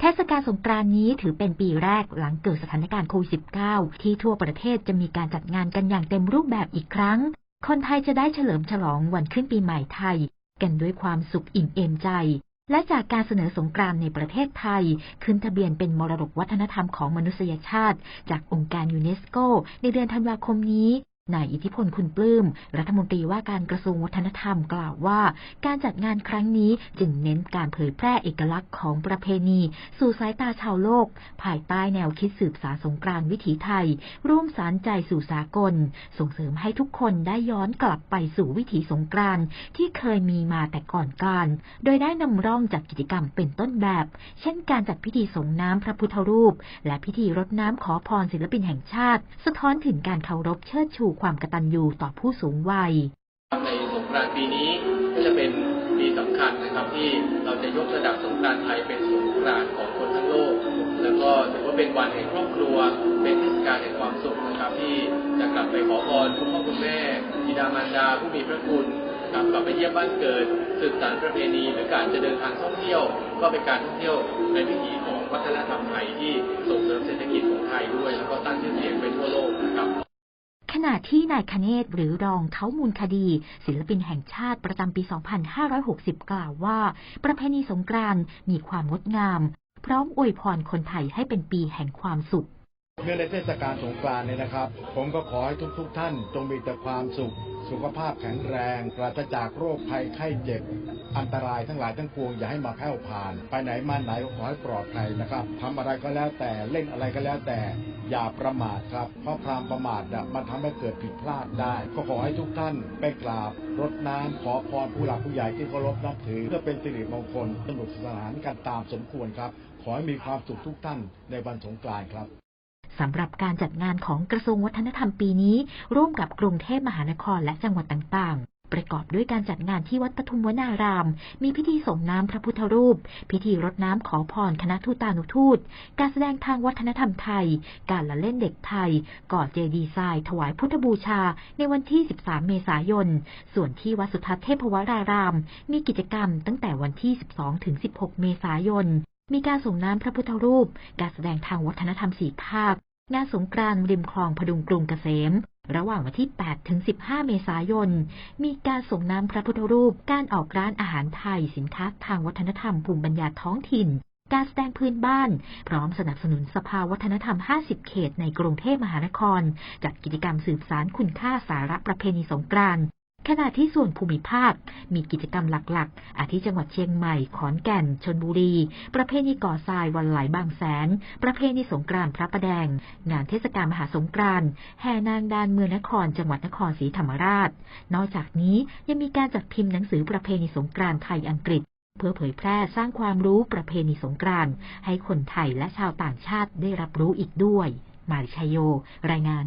เทศกาลสงกรานต์นี้ถือเป็นปีแรกหลังเกิดสถานการณ์โควิด -19 ที่ทั่วประเทศจะมีการจัดงานกันอย่างเต็มรูปแบบอีกครั้ง คนไทยจะได้เฉลิมฉลองวันขึ้นปีใหม่ไทย กันด้วยความสุขอิ่มเอมใจ และจากการเสนอสงกรานต์ในประเทศไทย ขึ้นทะเบียนเป็นมรดกวัฒนธรรมของมนุษยชาติ จากองค์การยูเนสโก ในเดือนธันวาคมนี้ นายอิทธิพลคุณปลื้ม รัฐมนตรีว่าการกระทรวงวัฒนธรรมกล่าวว่า การจัดงานครั้งนี้จึงเน้นการเผยแพร่เอกลักษณ์ของประเพณี สู่สายตาชาวโลก ภายใต้แนวคิดสืบสารสงกรานต์วิถีไทย ร่วมสารใจสู่สากล ส่งเสริมให้ทุกคนได้ย้อนกลับไปสู่วิถีสงกรานต์ที่เคยมีมาแต่ก่อนการ โดยได้นำร่องจัดกิจกรรมเป็นต้นแบบ เช่น การจัดพิธีสงน้ำพระพุทธรูป และพิธีรดน้ำขอพรศิลปินแห่งชาติ สะท้อนถึงการเคารพเชิดชูความกตัญญูต่อผู้สูงวัย ในสงกรานต์ปีนี้ก็จะเป็นปีสำคัญนะครับที่เราจะยกระดับสงกรานต์ไทยเป็นสงกรานต์ของคนทั้งโลก แล้วก็ถือว่าเป็นวันแห่งครอบครัว เป็นเทศกาลแห่งความสุขนะครับ ที่จะกลับไปขอพรคุณพ่อคุณแม่บิดามารดาผู้มีพระคุณครับกลับไปเยี่ยมบ้านเกิดสืบสานประเพณีหรือการจะเดินทางท่องเที่ยว ก็เป็นการท่องเที่ยวในวิถีของวัฒนธรรมไทยที่ส่งเสริมเศรษฐกิจของไทยด้วย แล้วก็สร้างชื่อเสียงไปทั่วโลกนะครับ ขณะที่นายคเนศหรือรองเขามูลคดี ศิลปินแห่งชาติประจำปี 2560 กล่าวว่า ประเพณีสงกรานต์มีความงดงาม พร้อมอวยพรคนไทยให้เป็นปีแห่งความสุขเนื่องในเทศกาลสงกรานต์เนี่ยนะครับ ผมก็ขอให้ทุกๆทท่านจงมีแต่ความสุข สุขภาพแข็งแรงปราศจากโรคภัยไข้เจ็บ อันตรายทั้งหลายทั้งปวงอย่าให้มาแผ่ผ่าน ไปไหนมาไหนขอให้ปลอดภัยนะครับทำอะไรก็แล้วแต่เล่นอะไรก็แล้วแต่ อย่าประมาทครับ เพราะความประมาทน่ะมันทำให้เกิดผิดพลาดได้ ก็ขอให้ทุกท่านไปกราบรดน้ำขอพรผู้หลักผู้ใหญ่ที่เคารพนับถือเพื่อเป็นสิริมงคลสนุกสนานกันตามสมควรครับ ขอให้มีความสุขทุกท่านในวันสงกรานต์ครับ สำหรับการจัดงานของกระทรวงวัฒนธรรมปีนี้ ร่วมกับกรุงเทพมหานครและจังหวัดต่างๆประกอบด้วยการจัดงานที่วัดปทุมวนาราม มีพิธีส่งน้ำพระพุทธรูป พิธีรดน้ำขอพรคณะทูตานุทูต การแสดงทางวัฒนธรรมไทย การละเล่นเด็กไทย ก่อเจดีย์ทรายถวายพุทธบูชา ในวันที่ 13 เมษายน ส่วนที่วัดสุทัศน์เทพวราราม มีกิจกรรมตั้งแต่วันที่ 12 ถึง 16 เมษายน มีการส่งน้ำพระพุทธรูป การแสดงทางวัฒนธรรมสีภาค งานสงกรานต์ริมคลองพดุงกรุงเกษม ระหว่างวันที่ 8 ถึง 15 เมษายน มีการส่งน้ำพระพุทธรูป การออกร้านอาหารไทย สินค้าทางวัฒนธรรมภูมิปัญญาท้องถิ่น การแสดงพื้นบ้าน พร้อมสนับสนุนสภาวัฒนธรรม 50 เขตในกรุงเทพมหานคร จัดกิจกรรมสืบสารคุณค่าสาระประเพณีสงกรานต์ ขณะที่ส่วนภูมิภาค มีกิจกรรมหลักๆ อาทิจังหวัดเชียงใหม่ ขอนแก่น ชนบุรี ประเพณีก่อทรายวันไหลบางแสน ประเพณีสงกรานต์พระประแดง งานเทศกาลมหาสงกรานต์แห่นางดานเมืองนครจังหวัดนครศรีธรรมราช นอกจากนี้ยังมีการจัดพิมพ์หนังสือประเพณีสงกรานต์ไทยอังกฤษเพื่อเผยแพร่สร้างความรู้ประเพณีสงกรานต์ให้คนไทยและชาวต่างชาติได้รับรู้อีกด้วย มาริชยโย รายงาน